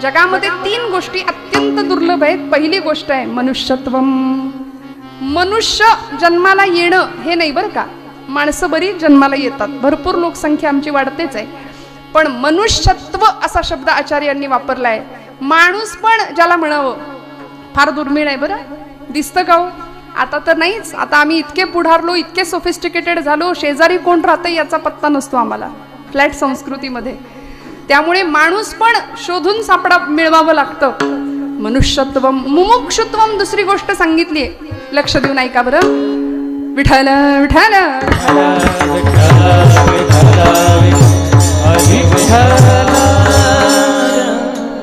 जगामध्ये तीन गोष्टी अत्यंत दुर्लभ आहेत. पहिली गोष्ट आहे मनुष्यत्व मनुष्य जन्माला येणं हे नाही बरं का? माणसं बरी जन्माला येतात. भरपूर लोकसंख्या आमची वाढतेच आहे. पण मनुष्यत्व असा शब्द आचार्यांनी वापरला आहे माणूस पण ज्याला म्हणावं फार दुर्मिळ आहे बरं. दिसतं का हो? आता तर नाहीच. आता आम्ही इतके पुढारलो इतके सोफिस्टिकेटेड झालो शेजारी कोण राहतं याचा पत्ता नसतो आम्हाला. फ्लॅट संस्कृतीमध्ये. त्यामुळे माणूस पण शोधून सापडा मिळवावं लागतं. मनुष्यत्व मुमुक्षुत्व दुसरी गोष्ट सांगितली लक्ष देऊन ऐका बरं? विठल विठल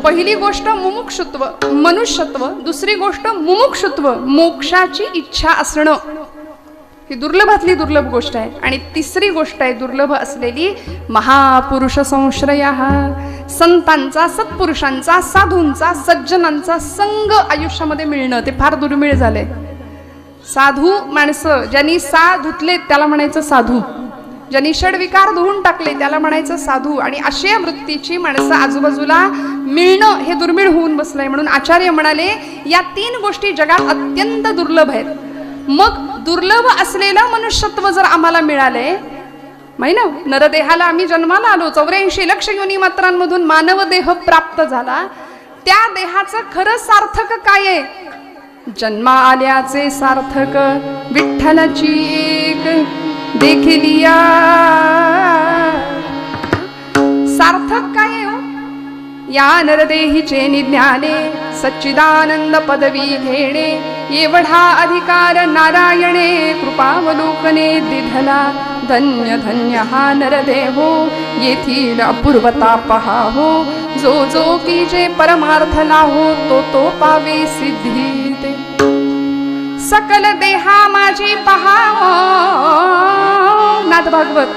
पहिली गोष्ट मुमुक्षुत्व मनुष्यत्व. दुसरी गोष्ट मुमुक्षुत्व मोक्षाची इच्छा असणं. ही दुर्लभातली दुर्लभ गोष्ट आहे. आणि तिसरी गोष्ट आहे दुर्लभ असलेली महापुरुष संश्रया. संतांचा सत्पुरुषांचा साधूंचा सज्जनांचा संग आयुष्यामध्ये मिळणं ते फार दुर्मिळ झालंय. साधू माणसं ज्यांनी सा धुतले त्याला म्हणायचं साधू. ज्यांनी षडविकार धुवून टाकले त्याला म्हणायचं साधू. आणि अशा वृत्तीची माणसं आजूबाजूला मिळणं हे दुर्मिळ होऊन बसलंय म्हणून आचार्य म्हणाले या तीन गोष्टी जगात अत्यंत दुर्लभ आहेत. मग दुर्लभ असलेलं मनुष्यत्व जर आम्हाला मिळाले ना नरदेहाला आम्ही जन्माला आलो चौऱ्याऐंशी लक्ष योनी मात्रांमधून मानव देह प्राप्त झाला त्या देहाचं खरं सार्थक काय आहे जन्मा आल्याचे सार्थक विठ्ठलाची एक देखील सार्थक काय आहे हो? या नरदेहीचे निज्ञाने सच्चिदानंद पदवी घेणे एवढा अधिकार नारायणे कृपावलोकने दिधला. धन्य धन्य हा नरदेहो येथील अपूर्वता पहा हो जो जो की जे परमार्थ लाहो तो तो पावे सिद्धी ते सकल देहा माझी पहा नाथ भागवत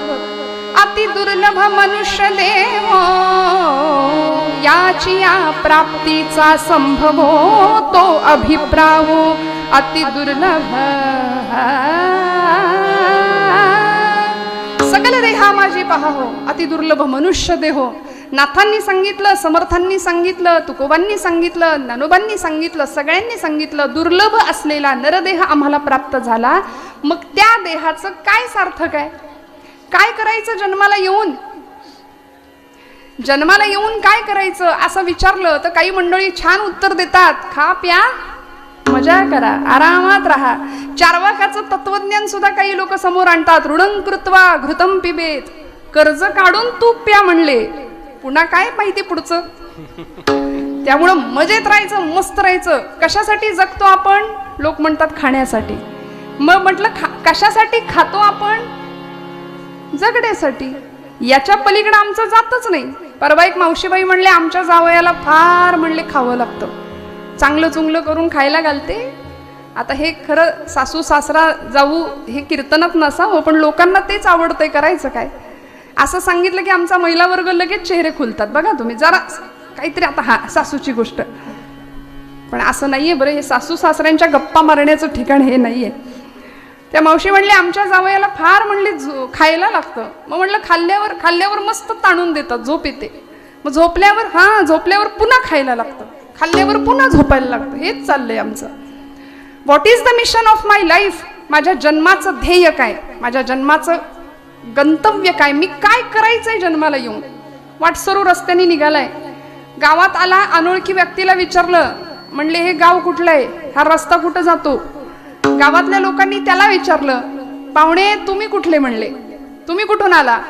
अति दुर्लभ मनुष्य देव. याची या प्राप्तीचा संभव तो अभिप्रावो अति दुर्लभ. सकल देहा माझी पहाहो अति दुर्लभ मनुष्य देहो हो. नाथांनी सांगितलं समर्थांनी सांगितलं तुकोबांनी सांगितलं ज्ञानोबांनी सांगितलं सगळ्यांनी सांगितलं दुर्लभ असलेला नरदेह आम्हाला प्राप्त झाला. मग त्या देहाचं काय सार्थक आहे? काय करायचं जन्माला येऊन? जन्माला येऊन काय करायचं असं विचारलं तर काही मंडळी छान उत्तर देतात. खा प्या मजा करा आरामात राहा. चारवाकाचं तत्वज्ञान सुद्धा काही लोक समोर आणतात. ऋणं कृत्वा घृतम पिबेत. कर्ज काढून तूप प्या म्हणले. पुन्हा काय माहिती पुढचं? त्यामुळं मजेत राहायचं मस्त राहायचं. कशासाठी जगतो आपण? लोक म्हणतात खाण्यासाठी. मग म्हटलं खा कशासाठी खातो आपण? जगण्यासाठी. याच्या पलीकडे आमचं जातच नाही. परवा एक मावशीबाई म्हणले आमच्या जावयाला फार म्हणले खावं लागतं. चांगलं चुंगलं करून खायला घालते. आता हे खरं सासू सासरा जाऊ हे कीर्तनात नसावं हो, पण लोकांना तेच आवडतंय करायचं काय? असं सांगितलं की आमचा महिला वर्ग लगेच चेहरे खुलतात. बघा तुम्ही जरा काहीतरी आता हा सासूची गोष्ट. पण असं नाहीये बरं हे सासू सासऱ्यांच्या गप्पा मारण्याचं ठिकाण हे नाहीये. त्या मावशी म्हणले आमच्या जावयाला फार म्हणले झो- खायला लागतं. मग म्हणलं खाल्ल्यावर खाल्ल्यावर मस्त ताणून देतात झोप येते. मग झोपल्यावर हां झोपल्यावर पुन्हा खायला लागतं. खाल्ल्यावर पुन्हा झोपायला लागतं. हेच चाललंय आमचं. What is the mission of my life माझ्या जन्माचं ध्येय काय? माझ्या जन्माचं गंतव्य काय? मी काय करायचंय जन्माला येऊन? वाटसरू रस्त्याने निघालाय. गावात आला अनोळखी व्यक्तीला विचारलं म्हणले हे गाव कुठलं आहे? हा रस्ता कुठं जातो? गावातल्या लोकांनी त्याला विचारलं पाहुणे तुम्ही कुठले? म्हणले. तुम्ही कुठून आला?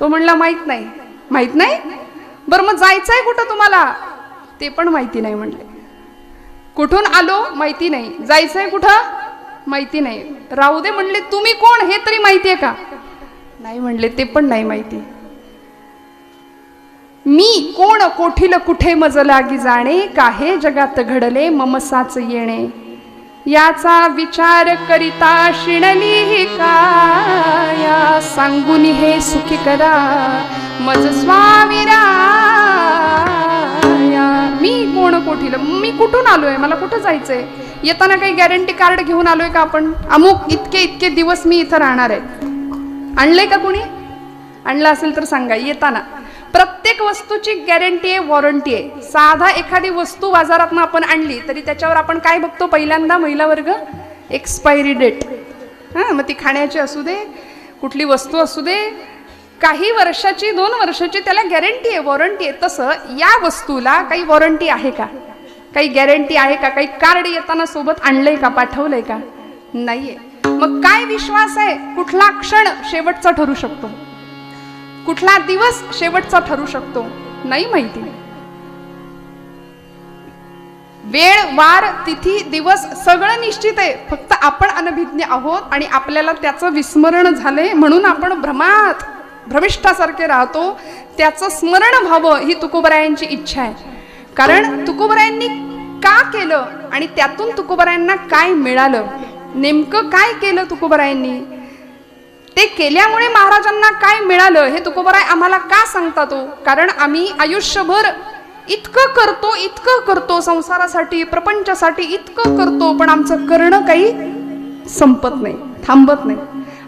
तो म्हणला माहीत नाही. माहीत नाही? बरं मग जायचंय कुठं तुम्हाला? ते पण माहिती नाही म्हणले. कुठून आलो? माहिती नाही. जायचंय कुठं? माहिती नाही. राहू दे म्हणले. तुम्ही कोण? हे तरी माहिती आहे का? नाही म्हणले. ते पण नाही माहिती. मी कोण? कोठील कुठे मज लागी जाणे? काहे जगात घडले? ममसाच येणे? याचा विचार करिता शिणली ही काया. सांगून हे सुखी करा मज स्वामीरा मी कोण कोठील? मी कुठून आलोय? मला कुठं जायचंय? येताना काही गॅरंटी कार्ड घेऊन आलोय का आपण? अमुक इतके इतके दिवस मी इथं राहणार आहे. आणलंय का कुणी? आणलं असेल तर सांगा. येताना. प्रत्येक वस्तूची गॅरंटी आहे वॉरंटी आहे. साधा एखादी वस्तू बाजारातून आपण आणली तरी त्याच्यावर आपण काय बघतो? पहिल्यांदा महिला वर्ग एक्सपायरी डेट हां मग ती खाण्याची असू दे कुठली वस्तू असू दे काही वर्षाची दोन वर्षाची त्याला गॅरंटी आहे वॉरंटी आहे. तसं या वस्तूला काही वॉरंटी आहे का? काही गॅरंटी आहे का? काही कार्ड येताना सोबत आणलंय का? पाठवलंय का? नाहीये. मग काय विश्वास आहे? कुठला क्षण शेवटचा ठरू शकतो? कुठला दिवस शेवटचा ठरू शकतो? नाही माहिती. वेळ वार तिथी दिवस सगळं निश्चित आहे. फक्त आपण अनभिज्ञ आहोत आणि आपल्याला त्याचं विस्मरण झालंय म्हणून आपण भ्रमात भ्रमिष्ठासारखे राहतो. त्याचं स्मरण व्हावं ही तुकोबरायांची इच्छा आहे. कारण तुकोबरायांनी का केलं आणि त्यातून तुकोबरायांना काय मिळालं? नेमकं काय केलं तुकोबरायांनी? ते केल्यामुळे महाराजांना काय मिळालं हे तुकोबराय आम्हाला का सांगतात तो? कारण आम्ही आयुष्यभर इतकं करतो इतकं करतो संसारासाठी प्रपंचासाठी इतकं करतो पण आमचं करणं काही संपत नाही थांबत नाही.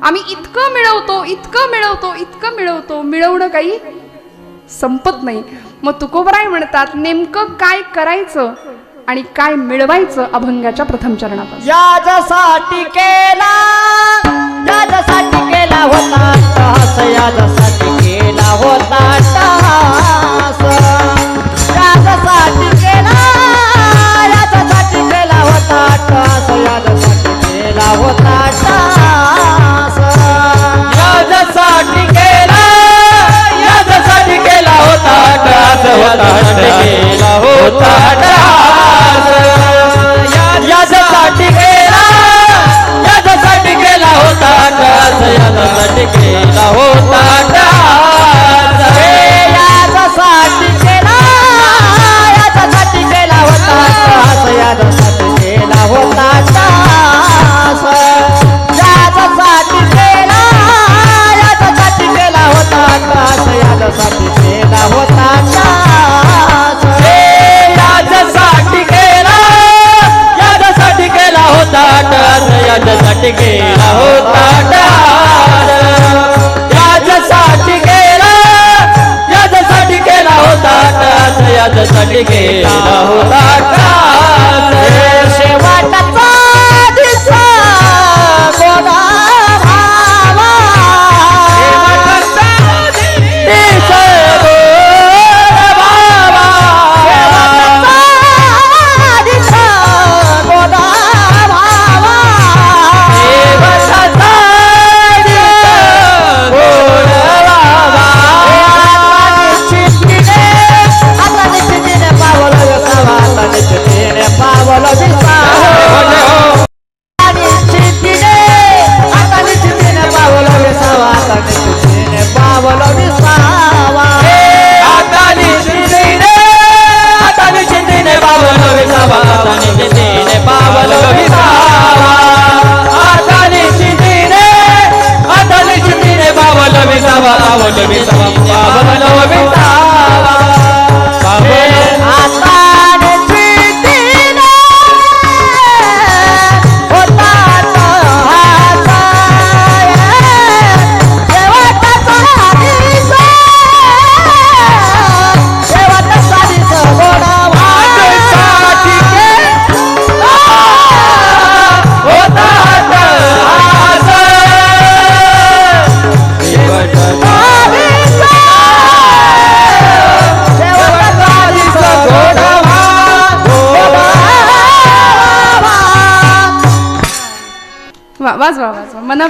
आम्ही इतकं मिळवतो इतकं मिळवतो इतकं मिळवतो मिळवणं काही संपत नाही. मग तुकोबराय म्हणतात नेमकं काय करायचं आणि काय मिळवायचं अभंगाच्या प्रथम चरणापासून? याच्यासाठी केला याच्यासाठी केला होता टास याच्यासाठी केला होता टास याच्यासाठी केला याच्यासाठी केला होता टास याच्यासाठी केला होता टास याच्यासाठी केला केला होता टास होता केला होता टास याच्यासाठी केला टास याच्यासाठी होता.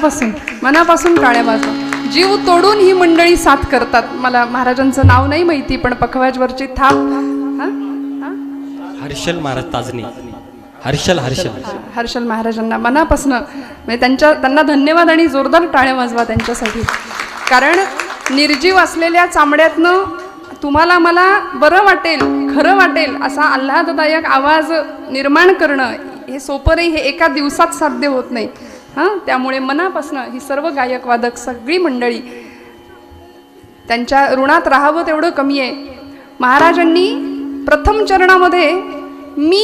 मनापासून मनापासून टाळ्या वाजवा. जीव तोडून ही मंडळी साथ करतात. मला महाराजांचं नाव नाही माहिती पण पखवाजवरची थाप? हर्षल महाराज ताजनी हर्षल हर्षल. हर्षल महाराजांना मनापासून म्हणजे त्यांच्या त्यांना धन्यवाद आणि जोरदार टाळ्या वाजवा त्यांच्यासाठी. कारण निर्जीव असलेल्या चामड्यातनं तुम्हाला मला बरं वाटेल खरं वाटेल असा आल्हाददायक आवाज निर्माण करणं हे सोपं नाही हे एका दिवसात साध्य होत नाही. हां त्यामुळे मनापासनं ही सर्व गायक वादक सगळी मंडळी त्यांच्या ऋणात राहावं तेवढं कमी आहे. महाराजांनी प्रथम चरणामध्ये मी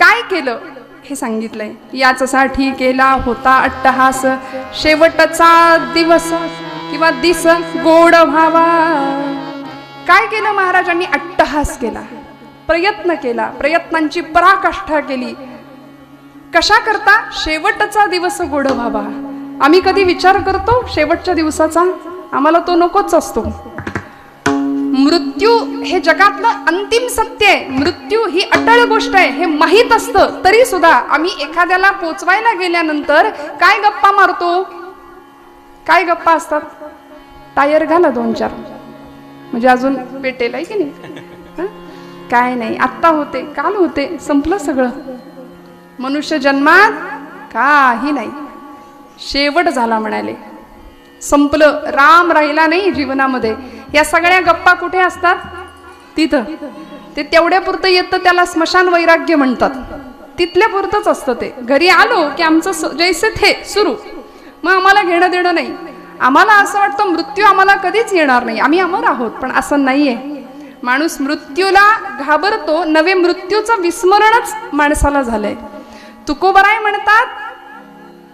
काय केलं हे सांगितलंय. याचसाठी केला होता अट्टहास. शेवटचा दिवस किंवा दिस गोड व्हावा. काय केलं महाराजांनी? अट्टहास केला. प्रयत्न केला. प्रयत्नांची पराकाष्ठा केली. कशा करता शेवटचा दिवस गोड व्हावा? आम्ही कधी विचार करतो शेवटच्या दिवसाचा? आम्हाला तो नकोच असतो. मृत्यू हे जगातलं अंतिम सत्य आहे. मृत्यू ही अटळ गोष्ट आहे. हे माहीत असतं. तरी सुद्धा आम्ही एखाद्याला पोचवायला गेल्यानंतर काय गप्पा मारतो? काय गप्पा असतात? टायर घाला दोन चार. म्हणजे अजून पेटेल आहे की नाही? काय नाही. आत्ता होते. काल होते. संपलं सगळं. मनुष्य जन्मात काही नाही. शेवट झाला म्हणाले. संपलं. राम राहिला नाही जीवनामध्ये. या सगळ्या गप्पा कुठे असतात? तिथं. ते तेवढ्या पुरतं येतं त्याला स्मशान वैराग्य म्हणतात. तिथल्या पुरतंच असतं ते. घरी आलो की आमचं स- जैसे थे सुरू. मग आम्हाला घेणं देणं नाही. आम्हाला असं वाटतं मृत्यू आम्हाला कधीच येणार नाही. आम्ही अमर आहोत पण असं नाहीये. माणूस मृत्यूला घाबरतो. नवे मृत्यूचं विस्मरणच माणसाला झालंय. तुकोबराय म्हणतात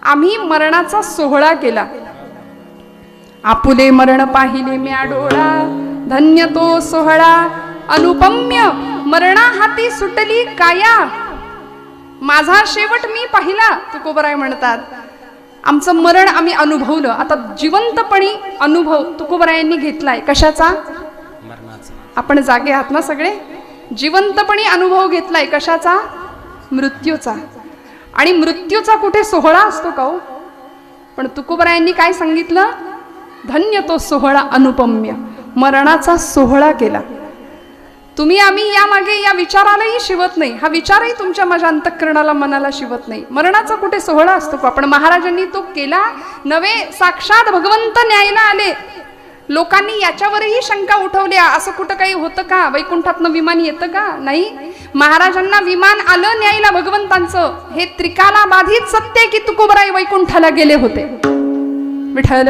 आम्ही मरणाचा सोहळा केला. आपुले मरण पाहिले म्या डोळा. धन्य तो सोहळा. अनुपम्य मरणा हाती सुटली काया. माझा शेवट मी पाहिला तुकोबराय म्हणतात. आमचं मरण आम्ही अनुभवलं. आता जिवंतपणी अनुभव तुकोबरायांनी घेतलाय. कशाचा? आपण जागे आहात ना सगळे? जिवंतपणी अनुभव घेतलाय. कशाचा? मृत्यूचा. आणि मृत्यूचा कुठे सोहळा असतो का हो? पण तुकोबरायांनी काय सांगितलं? धन्य तो सोहळा अनुपम्य. मरणाचा सोहळा केला. तुम्ही आम्ही यामागे या विचारालाही शिवत नाही. हा विचारही तुमच्या माझ्या अंतःकरणाला मनाला शिवत नाही. मरणाचा कुठे सोहळा असतो का? पण महाराजांनी तो केला नवे साक्षात भगवंत न्यायला आले. लोकांनी याच्यावरही शंका उठवल्या असं कुठं काही होतं का? वैकुंठातनं विमान येतं का? नाही. महाराजांना विमान आलं न्यायला भगवंतांचं. हे त्रिकाला बाधित सत्य की तुकोबराई वैकुंठाला गेले होते? विठ्ठल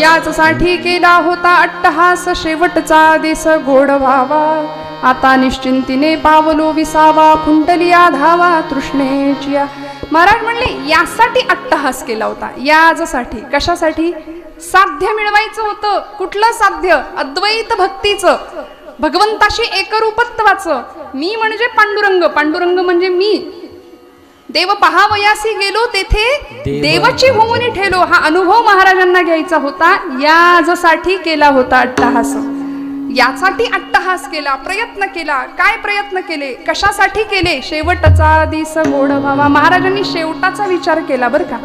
याच याचसाठी केला होता अट्टहास. शेवटचा दिस गोड व्हावा. आता निश्चिंतीने पावलो विसावा कुंडलिया धावा तृष्णेची महाराज म्हणले यासाठी अट्टहास केला होता. याजसाठी कशासाठी? साध्य मिळवायचं होतं. कुठलं साध्य? अद्वैत भक्तीचं. भगवंताशी एकरूपत्वाचं. मी म्हणजे पांडुरंग. पांडुरंग म्हणजे मी. देव पहावयासी गेलो तेथे देव- देवाची होऊन ठेलो. हा अनुभव महाराजांना घ्यायचा होता. याजसाठी केला होता अट्टहास. यासाठी अट्टहास केला प्रयत्न केला. काय प्रयत्न केले? कशासाठी केले? शेवटचा दिस गोड व्हावा. महाराजांनी शेवटाचा विचार केला बरं का?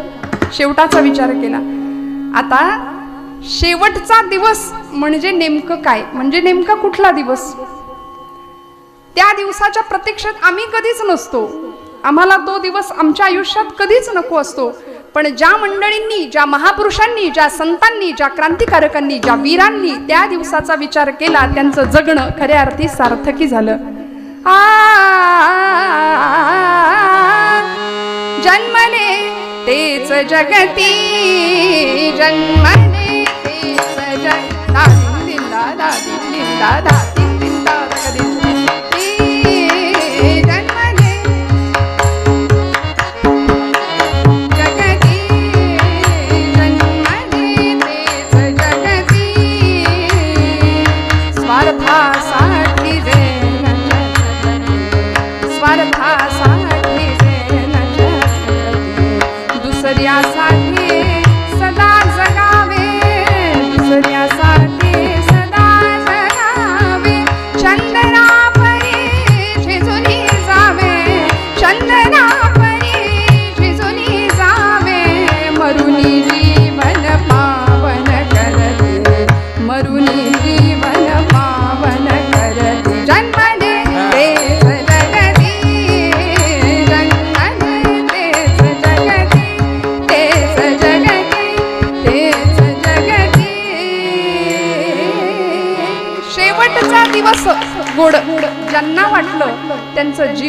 शेवटाचा विचार केला. आता शेवटचा दिवस म्हणजे नेमकं काय? म्हणजे नेमका कुठला दिवस? त्या दिवसाच्या प्रतीक्षेत आम्ही कधीच नसतो. आम्हाला तो दिवस आमच्या आयुष्यात कधीच नको असतो. पण ज्या मंडळींनी ज्या महापुरुषांनी ज्या संतांनी ज्या क्रांतिकारकांनी ज्या वीरांनी त्या दिवसाचा विचार केला त्यांचं जगणं खऱ्या अर्थी सार्थकी झालं आ जन्मले तेच जगती जन्मले तेच जग दादा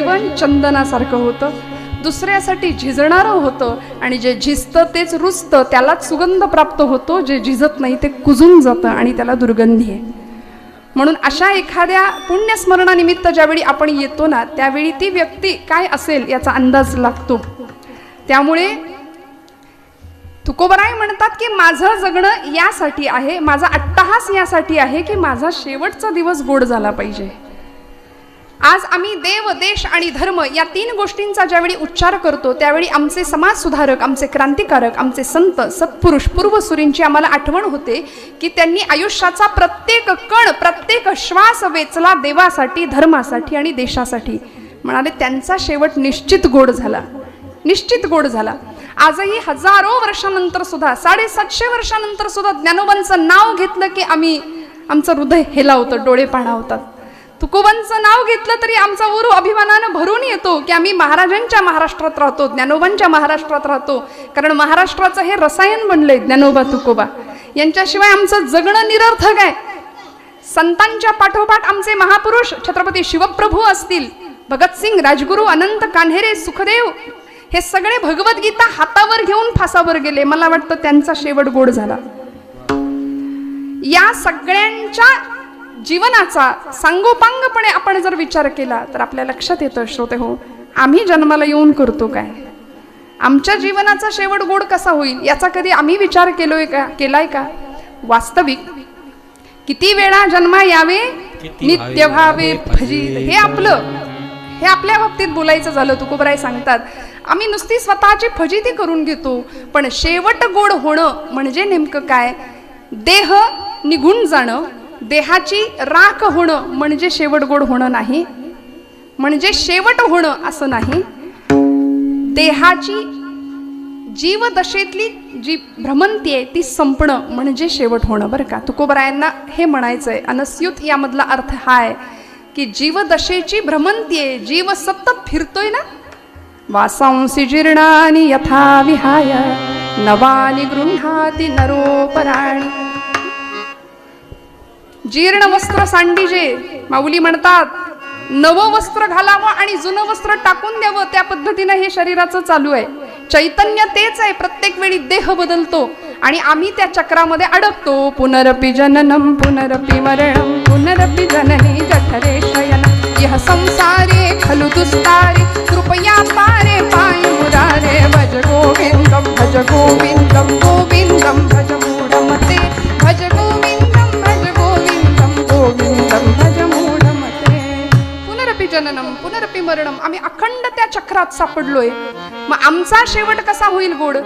जीवन चंदनासारखं होतं. दुसऱ्यासाठी झिजणारं होतं आणि जे झिजतं तेच रुजतं त्यालाच सुगंध प्राप्त होतो. जे झिजत नाही ते कुजून जातं आणि त्याला दुर्गंधी आहे. म्हणून अशा एखाद्या पुण्यस्मरणानिमित्त ज्यावेळी आपण येतो ना त्यावेळी ती व्यक्ती काय असेल याचा अंदाज लागतो. त्यामुळे तुकोबराय म्हणतात की माझं जगणं यासाठी आहे माझा अट्टहास यासाठी आहे की माझा शेवटचा दिवस गोड झाला पाहिजे. आज आम्ही देव देश आणि धर्म या तीन गोष्टींचा ज्यावेळी उच्चार करतो त्यावेळी आमचे समाजसुधारक आमचे क्रांतिकारक आमचे संत सत्पुरुष पूर्वसुरींची आम्हाला आठवण होते की त्यांनी आयुष्याचा प्रत्येक कण प्रत्येक श्वास वेचला देवासाठी धर्मासाठी आणि देशासाठी. म्हणाले त्यांचा शेवट निश्चित गोड झाला. निश्चित गोड झाला. आजही हजारो वर्षानंतर सुद्धा साडेसातशे वर्षानंतर सुद्धा ज्ञानोबांचं नाव घेतलं की आम्ही आमचं हृदय हेलावतं डोळे पाणावतात. तुकोबांचं नाव घेतलं तरी आमचा ऊर अभिमानानं भरून येतो की आम्ही महाराजांच्या महाराष्ट्रात राहतो ज्ञानोबांच्या महाराष्ट्रात राहतो. कारण महाराष्ट्राचं हे रसायन बनलंय ज्ञानोबा तुकोबा. यांच्याशिवाय आमचं जगणं निरर्थक आहे. संतांच्या पाठोपाठ आमचे महापुरुष छत्रपती शिवप्रभू असतील. भगतसिंग राजगुरू अनंत कान्हेरे सुखदेव हे सगळे भगवद्गीता हातावर घेऊन फासावर गेले. मला वाटतं त्यांचा शेवट गोड झाला. या सगळ्यांच्या जीवनाचा सांगोपांगपणे आपण जर विचार केला तर आपल्या लक्षात येतं श्रोते हो आम्ही जन्माला येऊन करतो काय? आमच्या जीवनाचा शेवट गोड कसा होईल याचा कधी आम्ही विचार केलोय का केलाय का? वास्तविक किती वेळा जन्मा यावे नित्य भावे भजित हे आपलं हे आपल्या बाबतीत बोलायचं झालं तुकोबराय सांगतात. आम्ही नुसती स्वतःची फजिती करून घेतो पण शेवट गोड होणं म्हणजे नेमकं काय? देह निघून जाणं देहाची राख होणं म्हणजे शेवट गोड होणं नाही म्हणजे शेवट होणं असं नाही. देहाची जीवदशेतली जी भ्रमंती आहे ती संपणं म्हणजे शेवट होणं बरं का. तुकोबरायांना हे म्हणायचं आहे अनस्युत यामधला अर्थ हा आहे की जीवदशेची भ्रमंती आहे जीव सतत फिरतोय ना. वासांसी जीर्णानी यथा विहाय नवानी गृह्णाती नरोपराणी जीर्ण वस्त्र सांडीजे. माऊली म्हणतात नवं वस्त्र घालावं आणि जुनं वस्त्र टाकून द्यावं त्या पद्धतीनं हे शरीराचं चालू आहे. चैतन्य तेच आहे प्रत्येक वेळी देह बदलतो आणि आम्ही त्या चक्रामध्ये अडकतो. पुनरपि जननम पुनरपि मरणम पुनरपि जननी जठरे शयन यह संसारे खलु दुस्तारे कृपया पारे पाय मुरारे भज गोविंदम भज गोविंदम गोविंदम भज मूढमते भज गोविंद जननम पुनर्पिमरणम आम्ही अखंड त्या चक्रात सापडलोय. मग आमचा शेवट कसा होईल गोड?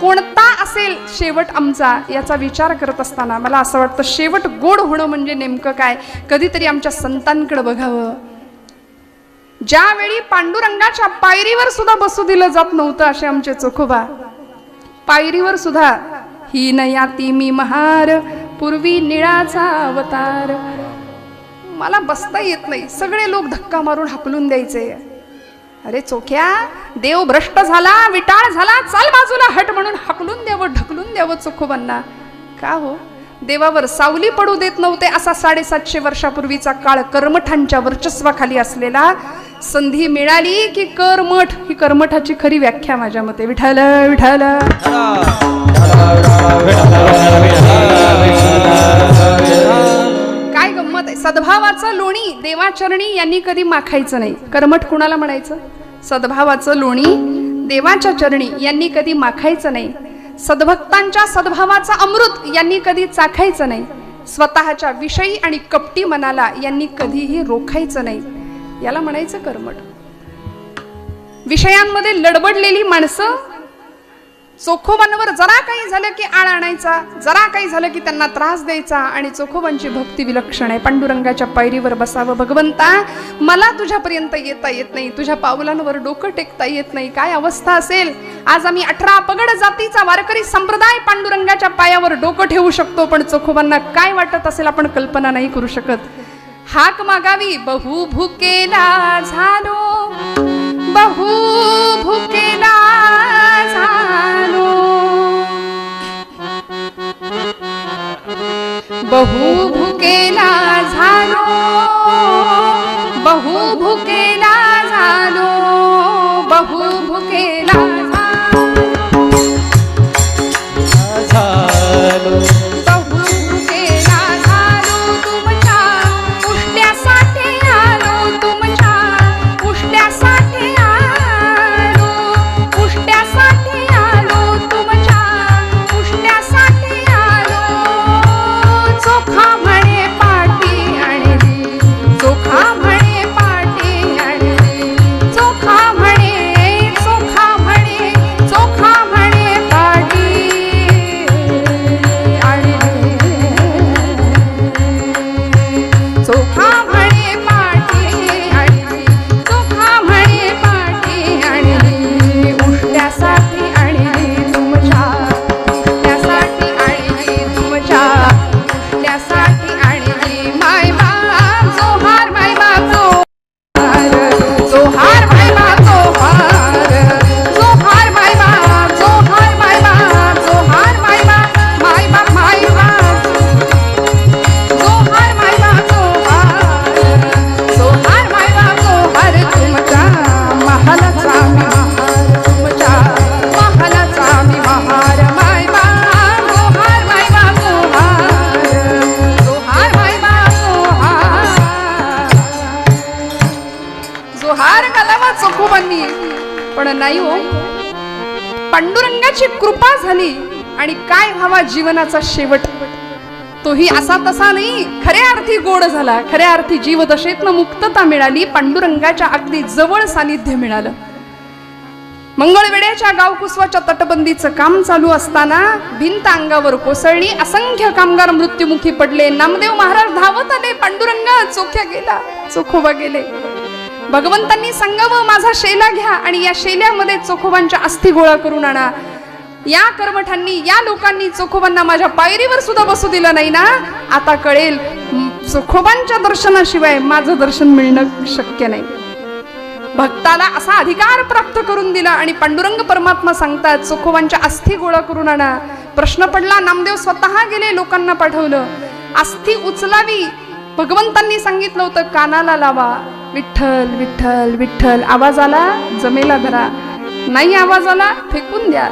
कोणता असेल शेवट आमचा? याचा विचार करत असताना मला असं वाटतं शेवट गोड होणं म्हणजे नेमकं काय? कधीतरी आमच्या संतांकडे बघावं. ज्यावेळी पांडुरंगाच्या पायरीवर सुद्धा बसू दिलं जात नव्हतं असे आमचे चोखोबा. पायरीवर सुद्धा ही नयाती मी महार पूर्वी निळाचा अवतार मला बसता येत नाही सगळे लोक धक्का मारून हाकलून द्यायचे अरे चोख्या देव भ्रष्ट झाला विटाळ झाला चाल बाजूला हट म्हणून हाकलून द्यावं ढकलून द्यावं चोखोबांना का हो देवावर सावली पडू देत नव्हते असा साडेसातशे वर्षापूर्वीचा काळ कर्मठांच्या वर्चस्वाखाली असलेला संधी मिळाली की कर्मठ ही कर्मठाची खरी व्याख्या माझ्या मते विठाल विठाल विठाल मत आहे. सद्भावाचं लोणी देवाचरणी यांनी कधी माखायचं नाही. कर्मठ कुणाला म्हणायचं? सद्भावाचं लोणी देवाच्या चरणी यांनी कधी माखायचं नाही. सद्भक्तांच्या सद्भावाचं अमृत यांनी कधी चाखायचं नाही. स्वतःच्या विषयी आणि कपटी मनाला यांनी कधीही रोखायचं नाही. याला म्हणायचं कर्मठ विषयांमध्ये लडबडलेली माणसं चोखोबांवर जरा काही झालं की आळ आणायचा जरा काही झालं की त्यांना त्रास द्यायचा आणि चोखोबांची भक्ती विलक्षण आहे. पांडुरंगाच्या पायरीवर बसावं भगवंता. मला तुझ्यापर्यंत येता येत नाही. तुझ्या पावलांवर डोकं टेकता येत नाही. काय अवस्था असेल? आज आम्ही अठरा पगड जातीचा वारकरी संप्रदाय पांडुरंगाच्या पायावर डोकं ठेवू शकतो पण चोखोबांना काय वाटत असेल आपण कल्पना नाही करू शकत. हाक मागावी. बहु भुकेला झालो. बहु भुकेला बहु भुकेला झालो बहु भुकेला झालो. पांडुरंगाची कृपा झाली आणि काय व्हावा जीवनाचा शेवट? तोही असा तसा नाही. खऱ्या अर्थी गोड झाला. खऱ्या अर्थी जीवदशेतनं मुक्तता मिळाली. पांडुरंगाच्या अगदी जवळ सानिध्य मिळालं. मंगळवेड्याच्या गावकुसवाच्या तटबंदीचं काम चालू असताना भिंत अंगावर कोसळली. असंख्य कामगार मृत्युमुखी पडले. नामदेव महाराज धावत आले. पांडुरंगा चोख्या गेला. चोखोबा गेले. भगवंतांनी सांगावं माझा शेला घ्या आणि या शेल्यामध्ये चोखोबांच्या अस्थी गोळा करून आणा. या कर्मठांनी या लोकांनी चोखोबांना माझ्या पायरीवर सुद्धा बसू दिलं नाही ना? आता कळेल चोखोबांच्या दर्शनाशिवाय माझं दर्शन मिळणं शक्य नाही. भक्ताला असा अधिकार प्राप्त करून दिला आणि पांडुरंग परमात्मा सांगतात चोखोबांच्या अस्थी गोळा करून आणा. प्रश्न पडला नामदेव स्वतः गेले लोकांना पाठवलं. अस्थी उचलावी. भगवंतांनी सांगितलं होतं कानाला लावा. विठ्ठल विठ्ठल विठ्ठल. आवाज आला? जमेला धरा. नाही आवाज आला? फेकून द्या.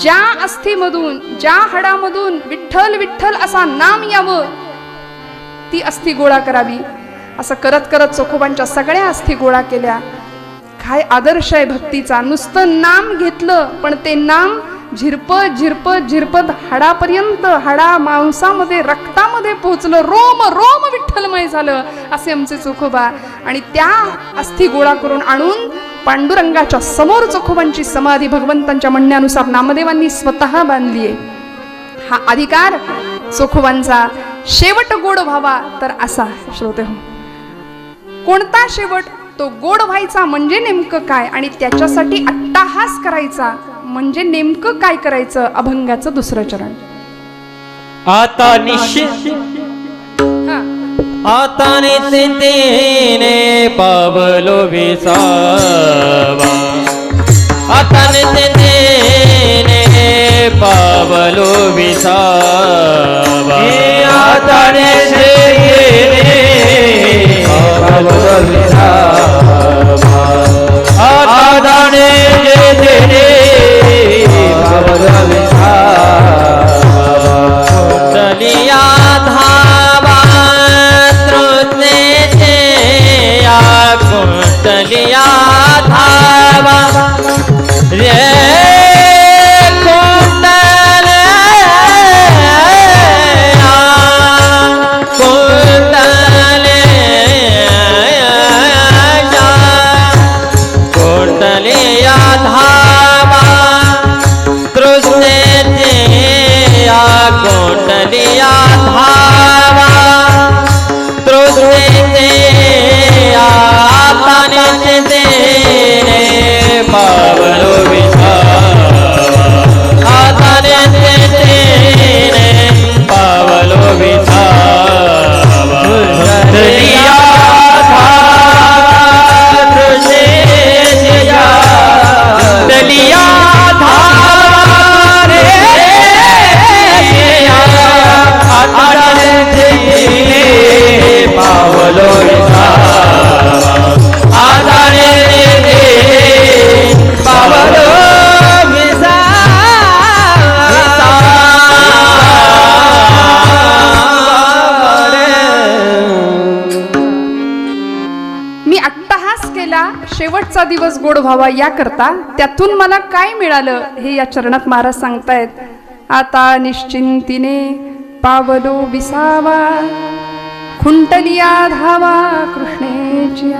ज्या अस्थीमधून ज्या हाडामधून विठ्ठल विठ्ठल असा नाम यावं ती अस्थी गोळा करावी. असं करत करत चोखोबांच्या सगळ्या अस्थी गोळा केल्या. काय आदर्श आहे भक्तीचा. नुसतं नाम घेतलं पण ते नाम झिरपत झिरपत झिरपत हाडापर्यंत हाडा मांसामध्ये रक्तामध्ये पोहोचलं. रोम रोम विठ्ठलमय झालं असे आमचे चोखोबा. आणि त्या अस्थी गोळा करून आणून पांडुरंगाच्या समोर चोखोबांची समाधी भगवंतांच्या म्हणण्यानुसार नामदेवांनी स्वतः बांधली आहे. हा अधिकार चोखोबांचा. शेवट गोड व्हावा तर असा श्रोते हो. कोणता शेवट? तो गोड व्हायचा म्हणजे नेमकं काय? आणि त्याच्यासाठी अट्टाहास करायचा. म्हणजे नेमकं काय करायचं अभंगाचं दुसरं चरण? आता निश्चित. आता निश्चितीने पावलो विसावा. आता निश्चितीने पावलो विसावा. आता निश्चितीने पावलो विसावा. गोड व्हावा या करता त्यातून मला काय मिळालं हे या चरणात महाराज सांगतायत. आता निश्चिंतीने पावलो विसावा खुंटलिया धावा कृष्णेची